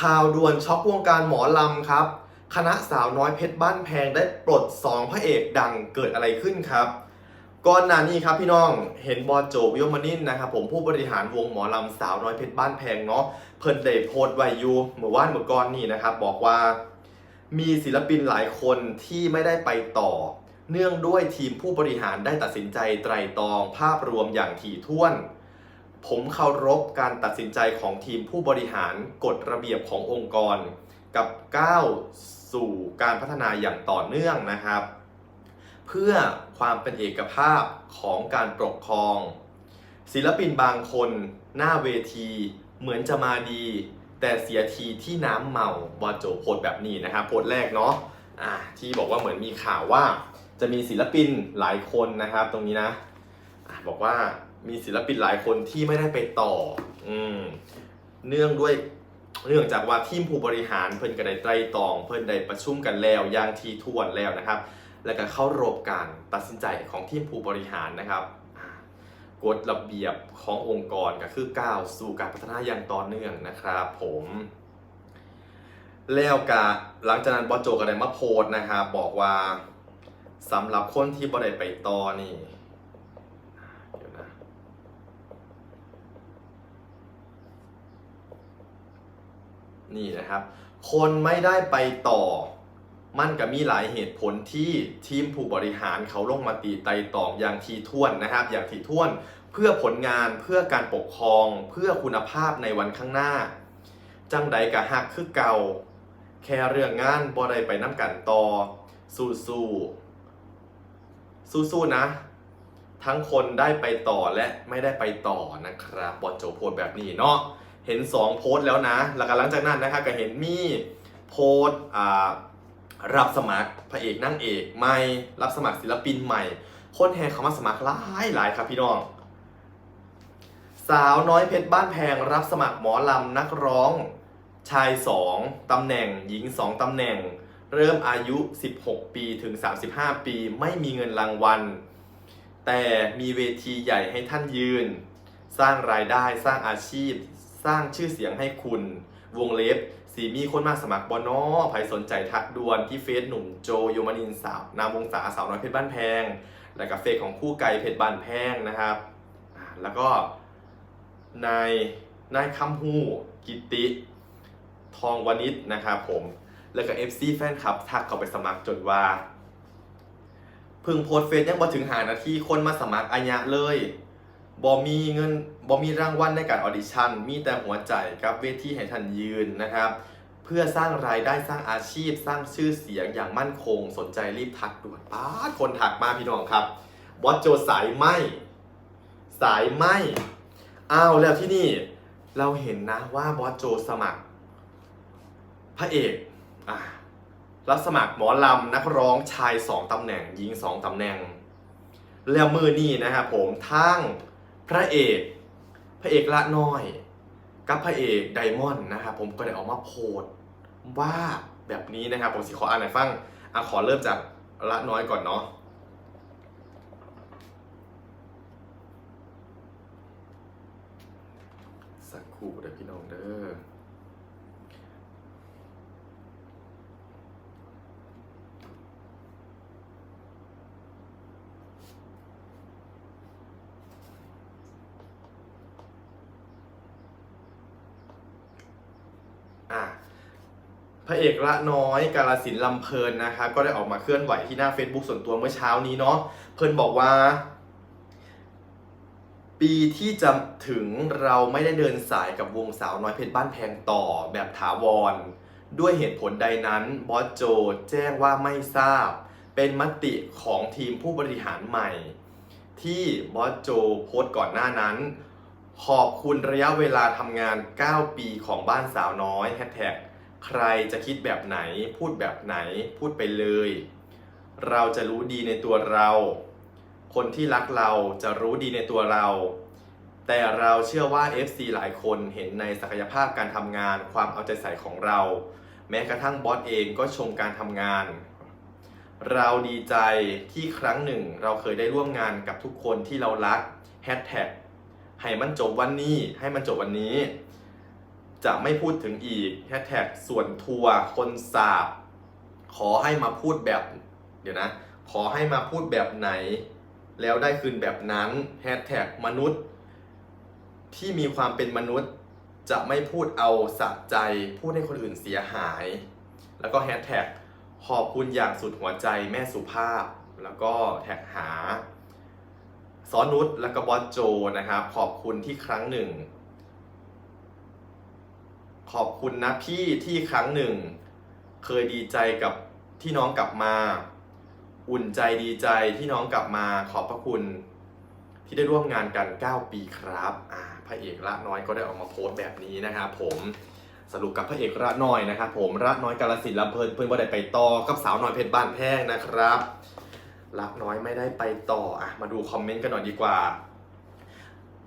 ข่าวด่วนช็อกวงการหมอลำครับ คณะสาวน้อยเพชรบ้านแพงได้ปลด 2 พระเอกดังเกิดอะไรขึ้นครับ ก่อนหน้านี้ครับพี่น้องเห็นบอโจวิโอมานินนะครับผมผู้บริหารวงหมอลำสาวน้อยเพชรบ้านแพงเนาะเพิ่นได้โพสต์ไว้อยู่เมื่อวานเมื่อก่อนนี่นะครับบอกว่ามีศิลปินหลายคนที่ไม่ได้ไปต่อ เนื่องด้วยทีมผู้บริหารได้ตัดสินใจไตรตรองภาพรวมอย่างถี่ถ้วน ผมเคารพการตัดสินใจของทีมผู้บริหารกฎระเบียบขององค์กร กับก้าวสู่การพัฒนาอย่างต่อเนื่องนะครับ เพื่อความเป็นเอกภาพของการปกครอง ศิลปินบางคนหน้าเวทีเหมือนจะมาดี แต่เสียทีที่น้ำเมาบอโจโพสต์แบบนี้นะครับโพสต์แรกเนาะอ่าที่บอกว่าเหมือนมีข่าวว่าจะมีศิลปินหลายคนนะครับ ตรงนี้นะอะบอกว่า มีศิลปินหลายคนที่ไม่ได้ไปต่อ อืม เนื่องด้วยเนื่องจากว่าทีมผู้บริหารเพิ่นก็ได้ไตรตรอง เพิ่นได้ประชุมกันแล้วอย่างทีทวนแล้วนะครับ แล้วก็เข้ารบการตัดสินใจของทีมผู้บริหารนะครับกฎระเบียบขององค์กรก็คือก้าวสู่การพัฒนาอย่างต่อเนื่องนะครับ ผม แล้วกะหลังจากนั้นบอโจก็ได้มาโพสต์นะครับ บอกว่าสำหรับคนที่บ่ได้ไปต่อนี่เดี๋ยวนะ นี่นะครับ คนไม่ได้ไปต่อ มันก็มีหลายเหตุผลที่ทีมผู้บริหารเขาลงมาตีไตตองอย่างทีท่วนนะครับ อย่างทีท่วนเพื่อผลงานเพื่อการปกครอง เพื่อคุณภาพในวันข้างหน้า จังใดกะหักคือเก่า แค่เรื่องงานบ่ได้ไปน้ำกันต่อ สู้สู้สู้สู้นะ ทั้งคนได้ไปต่อและไม่ได้ไปต่อนะครับบอลโจโพสต์แบบนี้เนาะ เห็น 2 โพสต์แล้วนะ แล้วก็หลังจากนั้นนะครับก็เห็นมีโพสต์รับสมัครพระเอกนางเอกใหม่รับสมัครศิลปินใหม่ คนแห่เข้ามาสมัครหลายหลายครับพี่น้อง สาวน้อยเพชรบ้านแพงรับสมัครหมอลำนักร้องชาย 2 ตำแหน่งหญิง 2 ตำแหน่ง เริ่มอายุ 16 ปีถึง 35 ปี ไม่มีเงินรางวัล แต่มีเวทีใหญ่ให้ท่านยืน สร้างรายได้สร้างอาชีพ สร้างชื่อเสียงให้คุณ วงเล็บสีมีคนมาสมัครบอนอใครสนใจทักด่วนที่เฟซหนุ่มโจโยมานินสาวนามวงศาสาวน้อยเพชรบ้านแพง แล้วก็เฟซของคู่ไก่เพชรบ้านแพงนะครับ แล้วก็นายนายคำฮูกิติทองวณิชนะครับผม แล้วก็ FC แฟนคลับทักเข้าไปสมัครจนว่า พึ่งโพสเฟซยังบ่ถึงหานาทีคนมาสมัครอายะเลย บ่มีเงินบ่มีรางวัลในการออดิชั่น มีแต่หัวใจกับเวทีให้ท่านยืนนะครับ เพื่อสร้างรายได้สร้างอาชีพ สร้างชื่อเสียงอย่างมั่นคง สนใจรีบทักด่วนป้าคนทักมาพี่น้องครับบอสโจสายไหมสายไหมอ้าวแล้วที่นี่เราเห็นนะว่าบอสโจสมัคร พระเอกอะรับสมัครหมอลำนักร้องชายสองตำแหน่งหญิงสองตำแหน่ง แล้วมือนี่นะครับผมทั้ง พระเอก พระเอกละน้อย กับพระเอกไดมอนด์นะครับผมก็ได้ออกมาโพสว่าแบบนี้นะครับ ผมสิขออ่านให้ฟังอะขอเริ่มจากละน้อยก่อนเนาะสักครู่เด้อพี่น้องเด้อ อะ พระเอกละน้อยกาลสินลำเพลินนะคะก็ได้ออกมาเคลื่อนไหวที่หน้า Facebook ส่วนตัวเมื่อเช้านี้เนาะเพลินบอกว่า ปีที่จะถึงเราไม่ได้เดินสายกับวงสาวน้อยเพชรบ้านแพงต่อแบบถาวร ด้วยเหตุผลใดนั้นบอสโจแจ้งว่าไม่ทราบ เป็นมติของทีมผู้บริหารใหม่ ที่บอสโจโพสต์ก่อนหน้านั้นขอบคุณระยะเวลาทำงาน 9 ปีของบ้านสาวน้อยแฮชแท็ก ใครจะคิดแบบไหน พูดแบบไหน พูดไปเลย เราจะรู้ดีในตัวเรา คนที่รักเราจะรู้ดีในตัวเรา แต่เราเชื่อว่า FC หลายคนเห็นในศักยภาพการทำงาน ความเอาใจใส่ของเรา แม้กระทั่งบอสเองก็ชมการทำงาน เราดีใจที่ครั้งหนึ่งเราเคยได้ร่วมงานกับทุกคนที่เรารักแฮชแท็กให้มันจบวันนี้ ให้มันจบวันนี้ จะไม่พูดถึงอีกแฮชแท็กส่วนทัวร์คนสาบ ขอให้มาพูดแบบ เดี๋ยวนะ ขอให้มาพูดแบบไหน แล้วได้คืนแบบนั้นแฮชแท็กมนุษย์ ที่มีความเป็นมนุษย์จะไม่พูดเอาสะใจ พูดให้คนอื่นเสียหาย แล้วก็แฮชแท็กขอบคุณอย่างสุดหัวใจแม่สุภาพ แล้วก็แท็กหาซอนุชแล้วก็บอสโจนะครับ ขอบคุณที่ครั้งหนึ่ง ขอบคุณนะพี่ที่ครั้งหนึ่ง เคยดีใจกับที่น้องกลับมา อุ่นใจดีใจที่น้องกลับมาขอบพระคุณที่ได้ร่วมงานกัน 9 ปีครับอ่าพระเอกละน้อยก็ได้ออกมาโพสต์แบบนี้นะครับผมสรุปกับพระเอกละน้อยนะครับผมละน้อยกาลสินลำเพลินเพื่อนว่าได้ไปต่อกับสาวน้อยเพชรบ้านแพงนะครับละน้อยไม่ได้ไปต่ออะมาดูคอมเมนต์กันหน่อยดีกว่า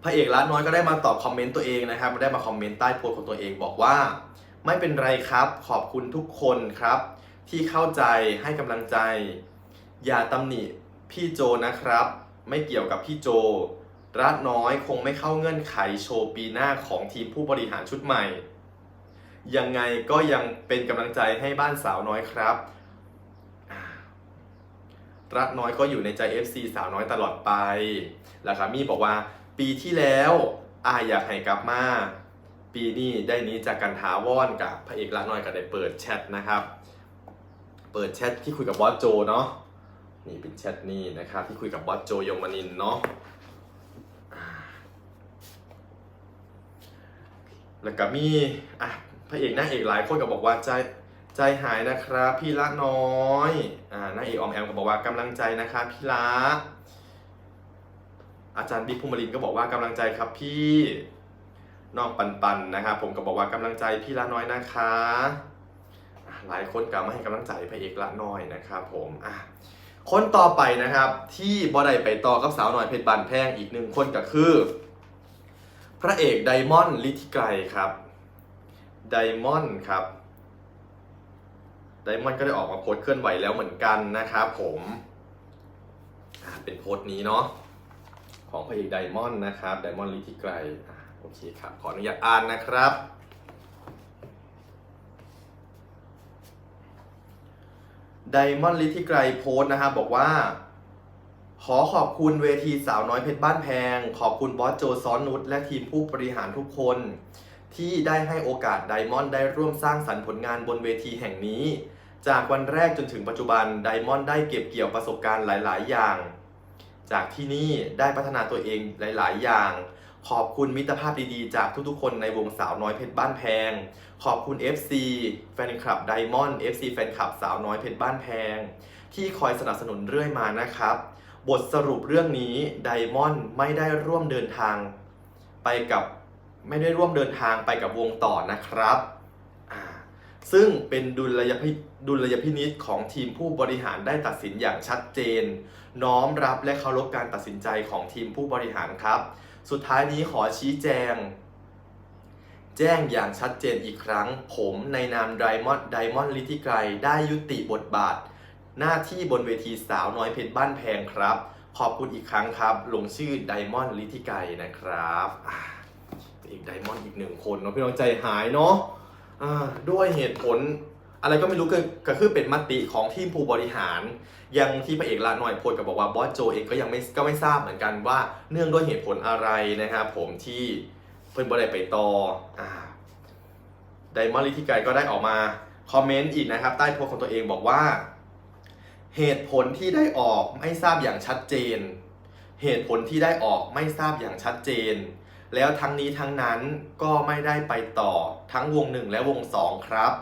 พระเอกละน้อยก็ได้มาตอบคอมเมนต์ตัวเองนะครับได้มาคอมเมนต์ใต้โพสของตัวเองบอกว่า ไม่เป็นไรครับ ขอบคุณทุกคนครับ ที่เข้าใจให้กำลังใจ อย่าตำหนิพี่โจนะครับ ไม่เกี่ยวกับพี่โจรัฐน้อยคงไม่เข้าเงื่อนไขโชว์ปีหน้าของทีมผู้บริหารชุดใหม่ ยังไงก็ยังเป็นกำลังใจให้บ้านสาวน้อยครับ รัฐน้อยก็อยู่ในใจ FC สาวน้อยตลอดไปแล้วครับมี่บอกว่า ปีที่แล้วอาอยากให้กลับมา ปีนี้ได้นี้จากการท้าวอนกับพระเอกรัฐน้อยก็ได้เปิดแชทนะครับ เปิดแชทที่คุยกับบอสโจเนาะนี่เป็นแชทนี่นะครับที่คุยกับบอสโจยงมนินเนาะแล้วก็มีอะพระเอกนางเอกหลายคนก็บอกว่าใจใจหายนะครับพี่ละน้อยอ่านางเอกออมแอมก็บอกว่ากำลังใจนะครับพี่ละ อาจารย์บิ๊กภูมิลินก็บอกว่ากำลังใจครับพี่น้องปันปันนะครับผมก็บอกว่ากำลังใจพี่ละน้อยนะคะ หลายคนก็มาให้กำลังใจพระเอกละน้อยนะครับผมอะคนต่อไปนะครับที่บอได้ไปต่อกับสาวหน่อยเพชรบานแพงอีกหนึ่งคนก็คือ พระเอกไดมอนด์ลิทิไกรครับไดมอนด์ครับไดมอนด์ก็ได้ออกมาโพสเคลื่อนไหวแล้วเหมือนกันนะครับผมเป็นโพสต์นี้เนาะ ของพระเอกไดมอนด์นะครับไดมอนด์ลิทิไกรโอเคครับ ขออนุญาตอ่านนะครับ ไดมอนด์ลิทิไกรโพสต์นะครับบอกว่า ขอขอบคุณเวทีสาวน้อยเพชรบ้านแพง ขอบคุณบอสโจซ้อนนุชและทีมผู้บริหารทุกคน ที่ได้ให้โอกาสไดมอนด์ได้ร่วมสร้างสรรค์ผลงานบนเวทีแห่งนี้ จากวันแรกจนถึงปัจจุบันไดมอนด์ได้เก็บเกี่ยวประสบการณ์หลาย ๆ อย่าง จากที่นี่ได้พัฒนาตัวเองหลาย ๆ อย่าง ขอบคุณมิตรภาพดีๆ จากทุกๆ คนในวงสาวน้อยเพชรบ้านแพง ขอบคุณ FC แฟนคลับไดมอนด์ FC แฟนคลับสาวน้อยเพชรบ้านแพง ที่คอยสนับสนุนเรื่อยมานะครับ บทสรุปเรื่องนี้ไดมอนด์ไม่ได้ร่วมเดินทาง ไปกับไม่ได้ร่วมเดินทางไปกับวงต่อนะครับ ซึ่งเป็นดุลยพิดุลยพินิษของทีมผู้บริหารได้ตัดสินอย่างชัดเจน น้อมรับและเคารพการตัดสินใจของทีมผู้บริหารครับ สุดท้ายนี้ขอชี้แจง แจ้งอย่างชัดเจนอีกครั้ง ผมในนามไดมอนด์ไดมอนด์ลิทิไกรได้ยุติบทบาท หน้าที่บนเวทีสาวน้อยเพชรบ้านแพงครับ ขอบคุณอีกครั้งครับ ลงชื่อไดมอนด์ลิทิไกรนะครับอีกไดมอนด์อีกหนึ่งคนเนาะพี่น้องใจหายเนาะ ด้วยเหตุผล อะไรก็ไม่รู้ก็คือเป็นมติของทีมผู้บริหาร ยังที่พระเอกลาหน่อยโพดกับอกว่าบอสโจเองก็ยังไม่ก็ไม่ทราบเหมือนกันว่าเนื่องด้วยเหตุผลอะไรนะครับผมที่เพื่อนบริไปต่ออ่าไดมอนด์ลิทิไกรก็ได้ออกมาคอมเมนต์อีกนะครับ ใต้โพสของตัวเองบอกว่า เหตุผลที่ได้ออกไม่ทราบอย่างชัดเจน เหตุผลที่ได้ออกไม่ทราบอย่างชัดเจน แล้วทั้งนี้ทั้งนั้นก็ไม่ได้ไปต่อทั้งวงหนึ่งและวงสองครับ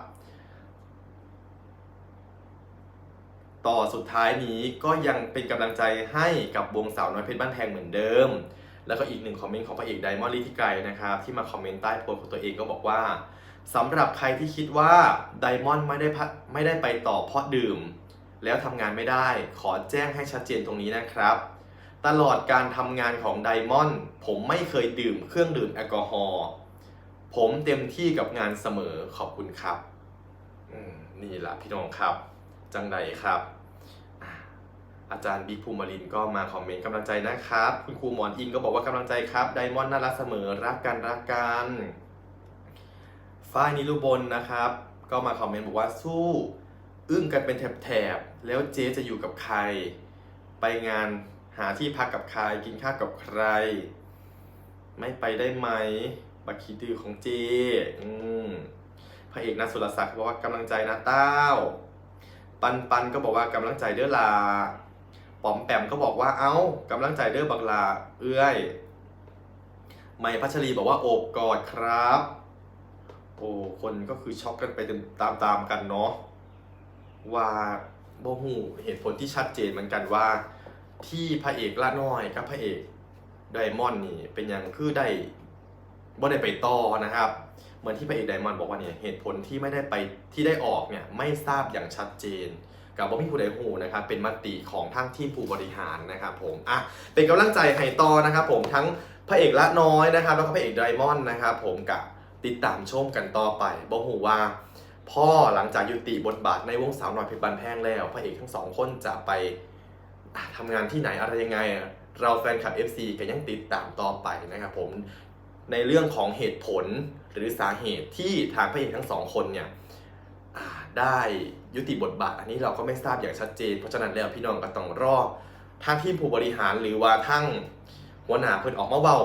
ต่อสุดท้ายนี้ก็ยังเป็นกำลังใจให้กับวงสาวน้อยเพชรบ้านแพงเหมือนเดิม แล้วก็อีกหนึ่งคอมเมนต์ของพระเอกไดมอนด์ลิทิไกนะครับ ที่มาคอมเมนต์ใต้โพสต์ของตัวเองก็บอกว่าสำหรับใครที่คิดว่าไดมอนด์ไม่ได้พักไม่ได้ไปต่อเพราะดื่ม แล้วทำงานไม่ได้ขอแจ้งให้ชัดเจนตรงนี้นะครับ ตลอดการทำงานของไดมอนด์ผมไม่เคยดื่มเครื่องดื่มแอลกอฮอล์ผมเต็มที่กับงานเสมอขอบคุณครับนี่แหละพี่น้องครับ จังใดครับ อาจารย์บิ๊กภูมิลินก็มาคอมเมนต์กำลังใจนะครับ คุณครูหมอนอิงก็บอกว่ากำลังใจครับไดมอนด์น่ารักเสมอรักกันรักกันฝ้ายนิรุบลนะครับ ก็มาคอมเมนต์บอกว่าสู้อึ้งกันเป็นแถบๆแล้วเจ๊จะอยู่กับใคร ไปงาน หาที่พักกับใครกินข้าวกับใคร ไม่ไปได้ไหมบักขีดือของเจอืมพระเอกนัทสุรศักดิ์บอกว่ากำลังใจนะเต้า ปันปันก็บอกว่ากำลังใจเด้อลาป๋อมแปมก็บอกว่าเอ้ากำลังใจเด้อบักลา เอื้อยไมพัชรีบอกว่าโอบกอดครับ โอ้คนก็คือช็อกกันไปตามตามกันเนาะว่าโบหูเหตุผลที่ชัดเจนเหมือนกันว่า ที่พระเอกละน้อยกับพระเอกไดมอนด์นี่เป็นอย่างคือได้บ่ได้ไปต่อนะครับเหมือนที่พระเอกไดมอนด์บอกว่าเนี่ยเหตุผลที่ไม่ได้ไปที่ได้ออกเนี่ยไม่ทราบอย่างชัดเจนกับบ่ามีผู้ใดหูนะครับเป็นมติของทั้งทีมผู้บริหารนะครับผมอะเป็นกำลังใจให้ต่อนะครับผมทั้งพระเอกละน้อยนะครับแล้วก็พระเอกไดมอนด์นะครับผมกับติดตามชมกันต่อไปบ่หูว่าพ่อหลังจากยุติบทบาทในวงสาวน้อยเพชรบันแพงแล้ว พระเอกทั้งสองคนจะไป ทำงานที่ไหนอะไรยังไง เราแฟนคลับ FC ก็ยังติดตามต่อไปนะครับผมในเรื่องของเหตุผลหรือสาเหตุที่ทางพระเอกทั้งสองคนเนี่ยได้ยุติบทบาท อันนี้เราก็ไม่ทราบอย่างชัดเจน เพราะฉะนั้นแล้วพี่น้องก็ต้องรอทางทีมผู้บริหารหรือว่าทั้งหัวหน้าเพิ่นออกมาเบา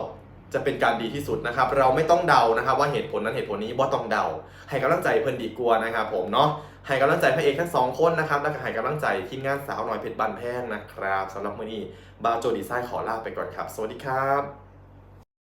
จะเป็นการดีที่สุดนะครับ เราไม่ต้องเดานะครับว่าเหตุผลนั้นเหตุผลนี้บ่ต้องเดา ให้กำลังใจเพิ่นดีกว่านะครับผมเนาะ ให้กำลังใจพระเอกทั้งสองคนนะครับ แล้วก็ให้กำลังใจทีมงานสาวน้อยเพชรบันแพงนะครับสำหรับมื้อนี้บาวโจดีไซน์ขอลาไปก่อนครับ สวัสดีครับ